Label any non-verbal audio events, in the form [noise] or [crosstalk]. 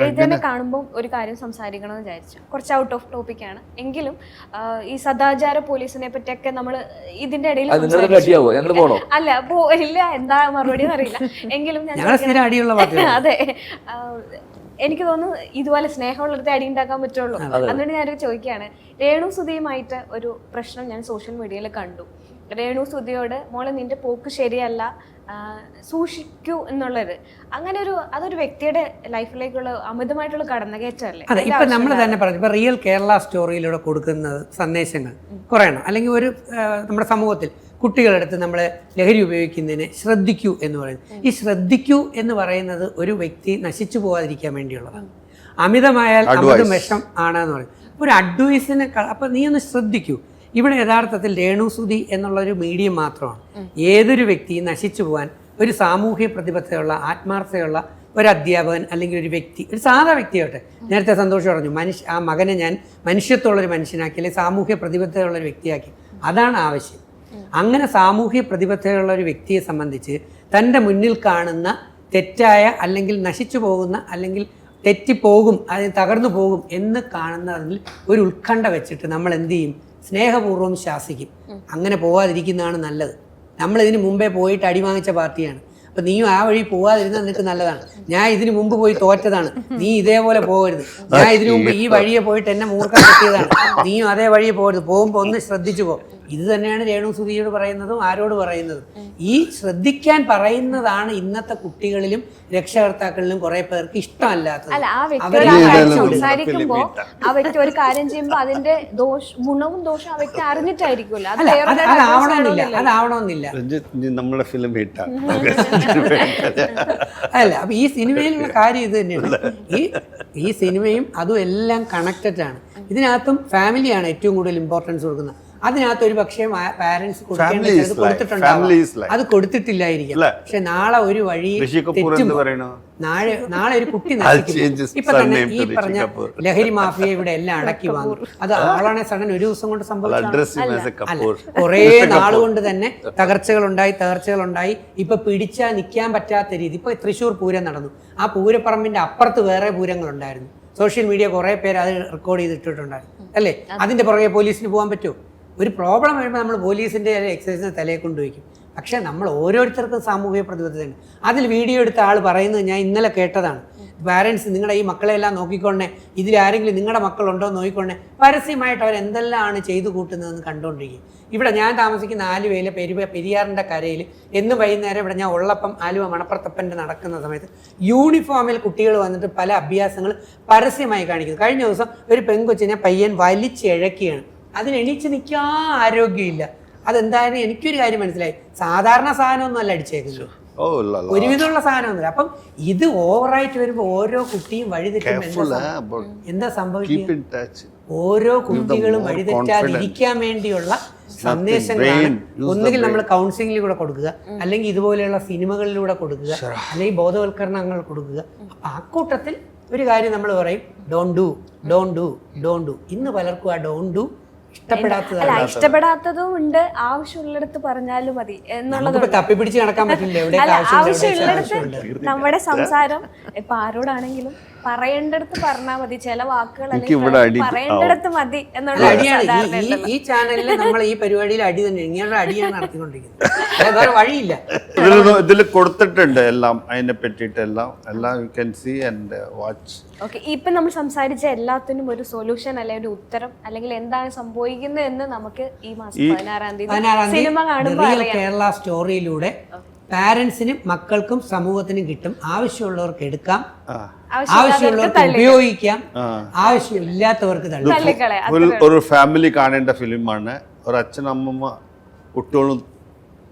എഴുത്തനെ കാണുമ്പോൾ ഒരു കാര്യം സംസാരിക്കണം എന്ന് വിചാരിച്ചു. കുറച്ച് ഔട്ട് ഓഫ് ടോപ്പിക് ആണ്. എങ്കിലും ഈ സദാചാര പോലീസിനെ പറ്റിയൊക്കെ നമ്മൾ ഇതിന്റെ ഇടയിൽ [laughs] അല്ല പോയില്ല ഇല്ല എന്താ മറുപടി അറിയില്ല. എങ്കിലും [laughs] അതെ. എനിക്ക് തോന്നുന്നു ഇതുപോലെ സ്നേഹമുള്ളിടത്ത് അടി ഉണ്ടാക്കാൻ പറ്റുള്ളൂ. അതുകൊണ്ട് ഞാനൊരു ചോദിക്കുകയാണ്. രേണു സുധിയുമായിട്ട് ഒരു പ്രശ്നം ഞാൻ സോഷ്യൽ മീഡിയയിൽ കണ്ടു. രേണു സുധിയോട് മോളെ നിന്റെ പോക്ക് ശരിയല്ല. സൂക്ഷിക്കൂ എന്നുള്ളത് അങ്ങനെ ഒരു അതൊരു വ്യക്തിയുടെ ലൈഫിലേക്കുള്ള അമിതമായിട്ടുള്ള കടന്നുകയറ്റല്ലേ അതെ ഇപ്പൊ നമ്മൾ തന്നെ പറഞ്ഞു ഇപ്പൊ റിയൽ കേരള സ്റ്റോറിയിലൂടെ കൊടുക്കുന്നത് സന്ദേശങ്ങൾ കുറയണം. അല്ലെങ്കിൽ ഒരു നമ്മുടെ സമൂഹത്തിൽ കുട്ടികളെടുത്ത് നമ്മൾ ലഹരി ഉപയോഗിക്കുന്നതിനെ ശ്രദ്ധിക്കൂ എന്ന് പറയുന്നത്. ഈ ശ്രദ്ധിക്കൂ എന്ന് പറയുന്നത് ഒരു വ്യക്തി നശിച്ചു പോകാതിരിക്കാൻ വേണ്ടിയുള്ളതാണ്. അമിതമായാൽ അമിത വിഷം ആണെന്ന് എന്ന് പറയും അപ്പൊ ഒരു അഡ്വൈസിന് അപ്പൊ നീ ഒന്ന് ശ്രദ്ധിക്കൂ. ഇവിടെ യഥാർത്ഥത്തിൽ രേണുസുതി എന്നുള്ളൊരു മീഡിയം മാത്രമാണ്. ഏതൊരു വ്യക്തിയും നശിച്ചു പോകാൻ ഒരു സാമൂഹ്യ പ്രതിബദ്ധതയുള്ള ആത്മാർത്ഥതയുള്ള ഒരു അധ്യാപകൻ അല്ലെങ്കിൽ ഒരു വ്യക്തി ഒരു സാധാ വ്യക്തിയാവട്ടെ നേരത്തെ സന്തോഷം പറഞ്ഞു മനുഷ്യ ആ മകനെ ഞാൻ മനുഷ്യത്വമുള്ളൊരു മനുഷ്യനാക്കി അല്ലെങ്കിൽ സാമൂഹ്യ പ്രതിബദ്ധതയുള്ള ഒരു വ്യക്തിയാക്കി. അതാണ് ആവശ്യം. അങ്ങനെ സാമൂഹ്യ പ്രതിബദ്ധതയുള്ള ഒരു വ്യക്തിയെ സംബന്ധിച്ച് തന്റെ മുന്നിൽ കാണുന്ന തെറ്റായ അല്ലെങ്കിൽ നശിച്ചു പോകുന്ന അല്ലെങ്കിൽ തെറ്റിപ്പോകും അത് തകർന്നു പോകും എന്ന് കാണുന്നതിൽ ഒരു ഉത്കണ്ഠ വെച്ചിട്ട് നമ്മൾ എന്ത് ചെയ്യും? സ്നേഹപൂർവം ശാസിക്കും. അങ്ങനെ പോവാതിരിക്കുന്നതാണ് നല്ലത്. നമ്മൾ ഇതിന് മുമ്പേ പോയിട്ട് അടി വാങ്ങിച്ച പാർട്ടിയാണ്. അപ്പൊ നീയും ആ വഴി പോവാതിരുന്നാൽ നിനക്ക് നല്ലതാണ്. ഞാൻ ഇതിന് മുമ്പ് പോയി തോറ്റതാണ്. നീ ഇതേപോലെ പോകരുത്. ഞാൻ ഇതിനു മുമ്പ് ഈ വഴിയെ പോയിട്ട് എന്നെ മൂർക്കാൻ പറ്റിയതാണ് നീയും അതേ വഴിയെ പോകരുത്. പോകുമ്പോൾ ഒന്ന് ശ്രദ്ധിച്ചു പോ. ഇത് തന്നെയാണ് രേണു സുധിയോട് പറയുന്നതും ആരോട് പറയുന്നതും. ഈ ശ്രദ്ധിക്കാൻ പറയുന്നതാണ് ഇന്നത്തെ കുട്ടികളിലും രക്ഷകർത്താക്കളിലും കുറെ പേർക്ക് ഇഷ്ടമല്ലാത്തത്. അല്ല ആ ഇതെല്ലാം സംസാരിക്കുമ്പോ ആ വ്യക്തി ഒരു കാര്യം ചെയ്യുമ്പോ അതിന്റെ ദോഷ ഗുണവും ദോഷവും ആ വ്യക്തി അറിഞ്ഞിട്ടായിരിക്കുമല്ലോ. അതാവണമെന്നില്ല. അതാവണമെന്നില്ല നമ്മളെ ഫിലിം ഹിറ്റാണ് അല്ല അപ്പൊ ഈ സിനിമയിലുള്ള കാര്യം ഇത് തന്നെയാണ്. ഈ ഈ സിനിമയും അതും എല്ലാം കണക്റ്റഡ് ആണ്. ഇതിനകത്തും ഫാമിലിയാണ് ഏറ്റവും കൂടുതൽ ഇമ്പോർട്ടൻസ് കൊടുക്കുന്നത്. അതിനകത്ത് ഒരു പക്ഷേ പാരന്റ്സ്. Family അത് കൊടുത്തിട്ടില്ലായിരിക്കും? പക്ഷെ നാളെ ഒരു വഴി നാളെ നാളെ ഒരു കുട്ടി ഇപ്പൊ തന്നെ ഈ പറഞ്ഞ ലഹരി മാഫിയ ഇവിടെ എല്ലാം അടക്കി വാങ്ങും അത് ആളാണെ സഡൻ ഒരു ദിവസം കൊണ്ട് സംഭവിച്ചു അഡ്രസ് ആസ് കൊണ്ട് കപൂർ. കുറേ നാളുകൊണ്ട് തന്നെ തകർച്ചകൾ ഉണ്ടായി തകർച്ചകൾ ഉണ്ടായി ഇപ്പൊ പിടിച്ചാൽ നിൽക്കാൻ പറ്റാത്ത രീതി. ഇപ്പൊ തൃശ്ശൂർ പൂരം നടന്നു. ആ പൂരപ്പറമ്പിന്റെ അപ്പുറത്ത് വേറെ പൂരങ്ങളുണ്ടായിരുന്നു. സോഷ്യൽ മീഡിയ കുറേ പേര് അത് റെക്കോർഡ് ചെയ്തിട്ടുണ്ടായിരുന്നു അല്ലേ? അതിന്റെ പുറകെ പോലീസിന് പോകാൻ പറ്റുമോ? ഒരു പ്രോബ്ലം വരുമ്പോൾ നമ്മൾ പോലീസിന്റെ എക്സൈസിനെ തലയെ കൊണ്ടുവയ്ക്കും. പക്ഷേ നമ്മൾ ഓരോരുത്തർക്കും സാമൂഹിക പ്രതിബദ്ധതയുണ്ട്. അതിൽ വീഡിയോ എടുത്ത ആൾ പറയുന്നത് ഞാൻ ഇന്നലെ കേട്ടതാണ്. പാരൻസ് നിങ്ങളുടെ ഈ മക്കളെല്ലാം നോക്കിക്കൊണ്ടേ ഇതിൽ ആരെങ്കിലും നിങ്ങളുടെ മക്കളുണ്ടോ നോക്കിക്കൊണ്ടേ പരസ്യമായിട്ട് അവർ എന്തെല്ലാമാണ് ചെയ്തു കൂട്ടുന്നതെന്ന് കണ്ടുകൊണ്ടിരിക്കും ഇവിടെ ഞാൻ താമസിക്കുന്ന ആലുവയിലെ പെരു പെരിയാറിന്റെ കരയിൽ എന്നും വൈകുന്നേരം ഇവിടെ ഞാൻ ഉള്ളപ്പം ആലുവ മണപ്പുറത്തപ്പന്റെ നടക്കുന്ന സമയത്ത് യൂണിഫോമിൽ കുട്ടികൾ വന്നിട്ട് പല അഭ്യാസങ്ങൾ പരസ്യമായി കാണിക്കുന്നു. കഴിഞ്ഞ ദിവസം ഒരു പെൺകൊച്ചിനെ പയ്യൻ വലിച്ചിഴക്കുകയാണ് അതിന് എണീച്ച് നിൽക്കാൻ ആരോഗ്യമില്ല. അതെന്തായാലും എനിക്കൊരു കാര്യം മനസ്സിലായി. സാധാരണ സാധനമൊന്നുമല്ല അടിച്ചേക്കുന്നത്. ഒരുവിധമുള്ള സാധനമൊന്നുമില്ല. അപ്പം ഇത് ഓവറായിട്ട് വരുമ്പോൾ ഓരോ കുട്ടിയും വഴിതെറ്റും എന്താ Careful, സം- about എന്താ keep സംഭവിക്കുക in ഓരോ കുട്ടികളും വഴിതെറ്റാതിരിക്കാൻ വേണ്ടിയുള്ള സന്ദേശങ്ങളാണ്. ഒന്നുകിൽ നമ്മൾ കൗൺസിലിങ്ങിലൂടെ കൊടുക്കുക. അല്ലെങ്കിൽ ഇതുപോലെയുള്ള സിനിമകളിലൂടെ കൊടുക്കുക. അല്ലെങ്കിൽ ബോധവൽക്കരണങ്ങൾ കൊടുക്കുക. അപ്പൊ ആ കൂട്ടത്തിൽ ഒരു കാര്യം നമ്മൾ പറയും. Don't do don't do don't do ഇന്ന് പലർക്കും ആ ഡോൺ ഡു അല്ല ഇഷ്ടപ്പെടാത്തതും ഉണ്ട്. ആവശ്യമുള്ളിടത്ത് പറഞ്ഞാലും മതി എന്നുള്ളത് നടക്കാൻ പറ്റില്ല ആവശ്യമുള്ളിടത്ത് നമ്മുടെ സംസാരം ഇപ്പൊ ആരോടാണെങ്കിലും പറയേണ്ടടുത്ത് പറഞ്ഞാൽ മതി. ചില വാക്കുകൾ അല്ലെങ്കിൽ പറയേണ്ടടുത്ത് മതി എന്നുള്ള അടിയാണ്. ഈ- ചാനലിൽ നമ്മൾ ഈ പരിപാടിയിൽ അടി തന്നെ ഇങ്ങനെയുള്ള അടിയാണ് നടത്തിക്കൊണ്ടിരിക്കുന്നത്. വേറെ വഴിയില്ല. ഇതിൽ കൊടുത്തിട്ടുണ്ട് എല്ലാം അതിനെ പറ്റിയിട്ട് എല്ലാം. എല്ലാം you can see and watch okay ഇപ്പൊ നമ്മൾ സംസാരിച്ച എല്ലാത്തിനും ഒരു സൊല്യൂഷൻ അല്ലെങ്കിൽ ഒരു ഉത്തരം അല്ലെങ്കിൽ എന്താണ് സംഭവിക്കുന്നത് എന്ന് നമുക്ക് ഈ മാസം പതിനാറാം തീയതി സിനിമ കാണുമ്പോൾ കേരള സ്റ്റോറിയിലൂടെ പാരന്റ്സിനും മക്കൾക്കും സമൂഹത്തിനും കിട്ടും. ആവശ്യമുള്ളവർക്ക് എടുക്കാം. ആവശ്യമുള്ളവർക്ക് ഉപയോഗിക്കാം. ആവശ്യമില്ലാത്തവർക്ക് തള്ളി തള്ളിക്കളെ ഒരു ഒരു ഫാമിലി കാണേണ്ട ഫിലിമാണ് ഒരു അച്ഛനമ്മ കുട്ടികളും